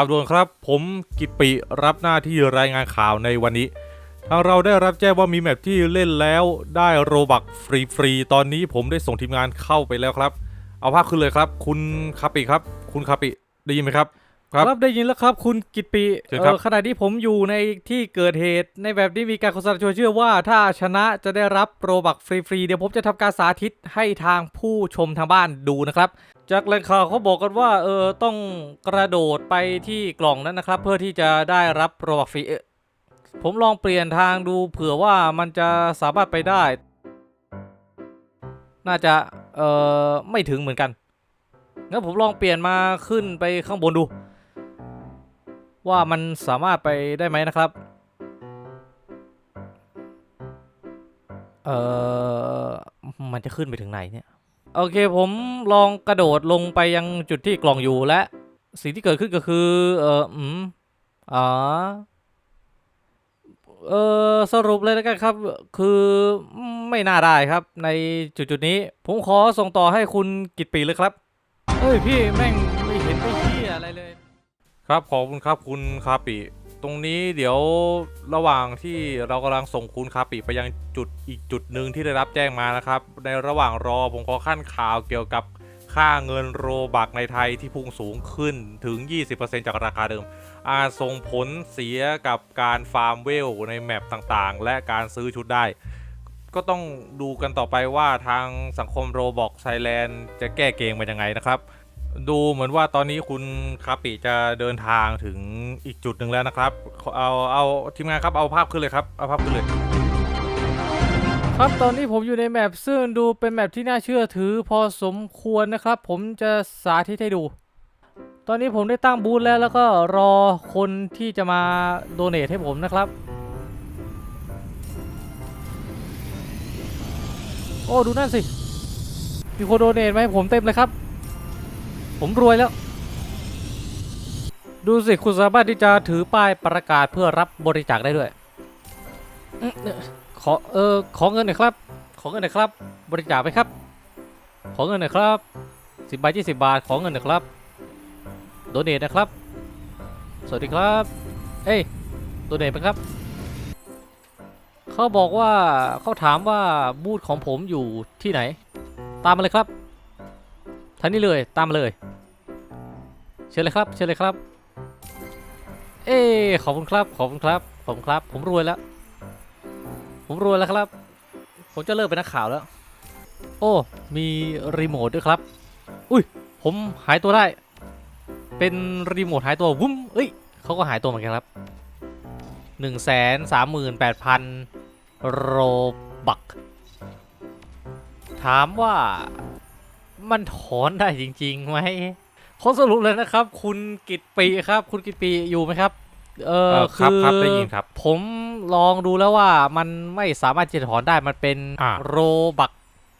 ข่าวด่วนครับ ผมกิตปิรับหน้าที่รายงานข่าวในวันนี้ ทางเราได้รับแจ้งว่ามีแมปที่เล่นแล้วได้โรบักฟรีๆ ตอนนี้ผมได้ส่งทีมงานเข้าไปแล้วครับ เอาภาพขึ้นเลยครับ คุณคาปิครับ คุณคาปิได้ยินไหมครับ ครับครับได้ยินแล้วครับ คุณกิตปิเชิญครับเอ่อขณะที่ผมอยู่ในที่เกิดเหตุในแบบนี้มีการโฆษณาชวนเชื่อว่าถ้าชนะจะได้รับโปรบักฟรีๆ เดี๋ยวผมจะทำการสาธิตให้ทางผู้ชมทางบ้านดูนะครับ จากแหล่งข่าวเขาบอกกันว่าเออต้องกระโดดไปที่กล่องนั้นนะครับ เพื่อที่จะได้รับโปรบักฟรีเอ่อผมลองเปลี่ยนทางดูเผื่อว่ามันจะสามารถไปได้ น่าจะเออไม่ถึงเหมือนกันงั้นผมลองเปลี่ยนมาขึ้นไปข้างบนดู ว่ามันสามารถไปได้ไหมนะครับ เออมันจะขึ้นไปถึงไหนเนี่ย โอเคผมลองกระโดดลงไปยังจุดที่กล่องอยู่และสิ่งที่เกิดขึ้นก็คือ เอออืมอ๋อเออสรุปเลยแล้วกันครับ คือไม่น่าได้ครับ ในจุดจุดนี้ ผมขอส่งต่อให้คุณกิตปีเลยครับเอ้ยพี่แม่งไม่เห็นไม่เหี้ยอะไรเลย ครับขอบคุณครับคุณคาปิตรงนี้เดี๋ยวระหว่างที่เรากำลังส่งคุณคาปิไปยังจุดอีกจุดหนึ่งที่ได้รับแจ้งมานะครับ ในระหว่างรอผมขอขั้นข่าวเกี่ยวกับค่าเงินโรบักในไทยที่พุ่งสูงขึ้นถึง 20%จากราคาเดิม อาจส่งผลเสียกับการฟาร์มเวลในแมปต่างๆ และการซื้อชุดได้ ก็ต้องดูกันต่อไปว่าทางสังคมโรบอกไซแลนด์จะแก้เกมมันยังไงนะครับ ดูเหมือนว่าตอนนี้คุณคาปิจะเดินทางถึงอีกจุดหนึ่งแล้วนะครับเอาเอาทีมงานครับเอาภาพขึ้นเลยครับเอาภาพขึ้นเลย ครับตอนนี้ผมอยู่ในแมปซึ่งดูเป็นแมปที่น่าเชื่อถือพอสมควรนะครับ ผมจะสาธิตให้ดู ตอนนี้ผมได้ตั้งบูธแล้วแล้วก็รอคนที่จะมาโดเนทให้ผมนะครับ โอ้ดูนั่นสิมีคนโดเนทมาให้ผมเต็มเลยครับ ผมรวยแล้ว ดูสิคุณสามารถที่จะถือป้ายประกาศเพื่อรับบริจาคได้ด้วยอขอเออขอเงินหน่อยครับ ขอเงินหน่อยครับ บริจาคไหมครับ ขอเงินหน่อยครับสิบบาทยี่สิบบาท ขอเงินหน่อยครับ โดเนทนะครับ สวัสดีครับ เอ้ยโดเนทไหมครับเขาบอกว่าเขาถามว่าบูธของผมอยู่ที่ไหน ตามมาเลยครับ ท่างนี้เลยตามมาเลย เชิญเลยครับ เชิญเลยครับ เอ้ขอบคุณครับ ขอบคุณครับ ขอบคุณครับ ผมรวยแล้ว ผมรวยแล้วครับ ผมจะเลิกเป็นนักข่าวแล้ว โอ้ มีรีโมทด้วยครับ อุ้ย ผมหายตัวได้ เป็นรีโมทหายตัววุ้มเอ้ยเขาก็หายตัวเหมือนกันครับหนึ่งแสนสามหมื่นแปดพันโรบัก ถามว่า มันถอนได้จริงๆไหมขอสรุปเลยนะครับ คุณกิตปีครับ คุณกิตปีอยู่ไหมครับ เออเอ่อครับคือครับได้ยินครับ ผมลองดูแล้วว่ามันไม่สามารถจะถอนได้มันเป็นอ่าโรบัก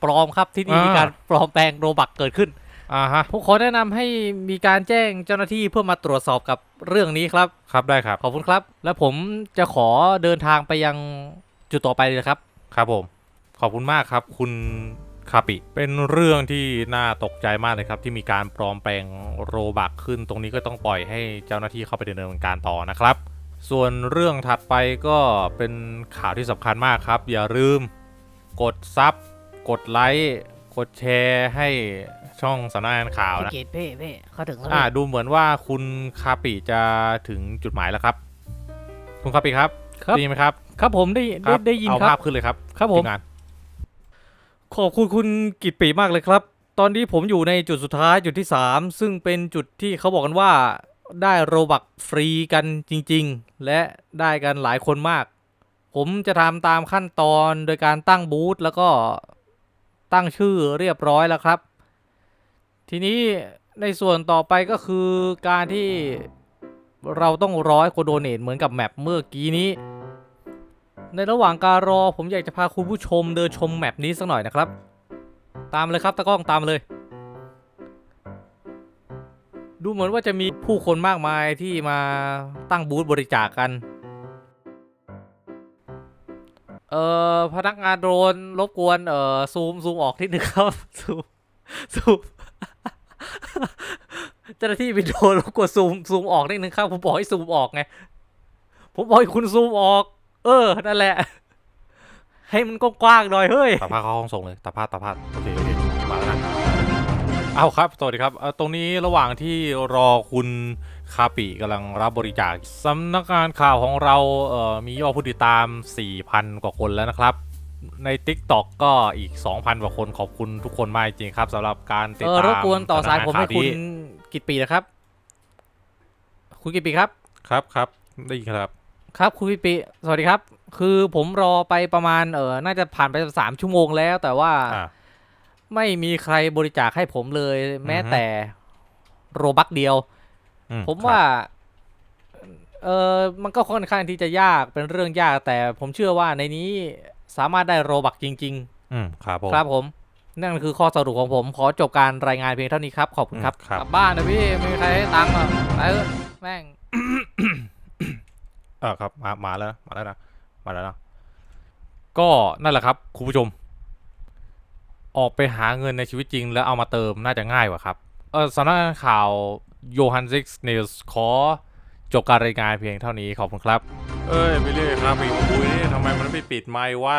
ปลอมครับที่นี่อ่ามีมีการปลอมแปลงโรบักเกิดขึ้นอ่าฮะผมขอแนะนำให้มีการแจ้งเจ้าหน้าที่เพื่อมาตรวจสอบกับเรื่องนี้ครับ ครับได้ครับ ขอบคุณครับ และผมจะขอเดินทางไปยังจุดต่อไปเลยครับ ครับผม ขอบคุณมากครับ คุณ คาปิ เป็นเรื่องที่น่าตกใจมากเลยครับ ที่มีการปลอมแปลงโรบักขึ้น ตรงนี้ก็ต้องปล่อยให้เจ้าหน้าที่เข้าไปดำเนินการต่อนะครับ ส่วนเรื่องถัดไปก็เป็นข่าวที่สำคัญมากครับ อย่าลืม กดซับกดไลค์กดแชร์ให้ช่องสำนักงานข่าวนะ เกตเพ่เพ่เขาถึงแล้วอ่าเพ่ดูเหมือนว่าคุณคาปิจะถึงจุดหมายแล้วครับ คุณคาปิครับครับได้ยินไหมครับ ครับผมได้คได้รับได้ยินเอาครัภาบพขึ้นเลยครับครับผม ทีงาน ขอบคุณคุณกิตปีมากเลยครับ ตอนนี้ผมอยู่ในจุดสุดท้ายจุดที่ 3 ซึ่งเป็นจุดที่เขาบอกกันว่าได้โรบักฟรีกันจริง ๆ และได้กันหลายคนมาก ผมจะทำตามขั้นตอนโดยการตั้งบูธแล้วก็ตั้งชื่อเรียบร้อยแล้วครับ ทีนี้ในส่วนต่อไปก็คือการที่เราต้องร้อยโคโดเนตเหมือนกับแมปเมื่อกี้นี้ ในระหว่างการรอผมอยากจะพาคุณผู้ชมเดินชมแมปนี้สักหน่อยนะครับ ตามเลยครับตากล้องตามเลย ดูเหมือนว่าจะมีผู้คนมากมายที่มาตั้งบูธบริจาคกัน เอ่อพนักงานโดรนรบกวนเอ่อซูมซูมออกนิดนึงครับซูมซูมเจ้าหน้าที่วิดีโอแล้วกดซูมซูมออกนิดนึงครับผมบอกให้ซูมออกไงผมบอกให้คุณซูมออก เออ นั่นแหละ ให้มันกว้างๆหน่อยเฮ้ย ตัดผ้าเข้าห้องส่งเลยตัดผ้าตัดผ้าโอเคโอเคมาแล้วนะเอาครับสวัสดีครับเอ่อตรงนี้ระหว่างที่รอคุณคาปิกำลังรับบริจาคสำนักงานข่าวของเราเอ่อมียอดผู้ติดตาม 4,000 กว่าคนแล้วนะครับ ใน TikTok ก็อีก 2,000 กว่าคนขอบคุณทุกคนมากจริงๆครับสำหรับการติดเออตามรบกวนต่อสายผมให้คุณสำนักงานข่าวนี้กิตปีนะครับ คุณกิตปีครับ ครับครับได้ยินครับ ครับคุณกิตปีสวัสดีครับ คือผมรอไปประมาณเออน่าจะผ่านไปสามชั่วโมงแล้ว แต่ว่าอ่าไม่มีใครบริจาคให้ผมเลย แม้อือฮึ แต่โรบักเดียว อืผมครับว่า เออมันก็ค่อนข้างที่จะยากเป็นเรื่องยาก แต่ผมเชื่อว่าในนี้สามารถได้โรบักจริง อืมครับผม ๆ ครับผม นั่นคือข้อสรุปของผม ขอจบการรายงานเพียงเท่านี้ครับ ขอบคุณครับอืมครับ กลับบ้านนะพี่ไม่มีใครให้ตังค์หรอกไปเถอะแม่ง เออครับมามาแล้วมาแล้วนะมาแล้วนะก็นั่นแหละครับคุณผู้ชม ออกไปหาเงินในชีวิตจริง แล้วเอามาเติมน่าจะง่ายกว่าครับเออสำนักข่าวโยฮันซิกส์นิวส์ขอจบการรายงานเพียงเท่านี้ขอบคุณครับ เอ้ยไปเรื่อยครับอีกคุยทำไมมันไม่ปิดไมค์วะ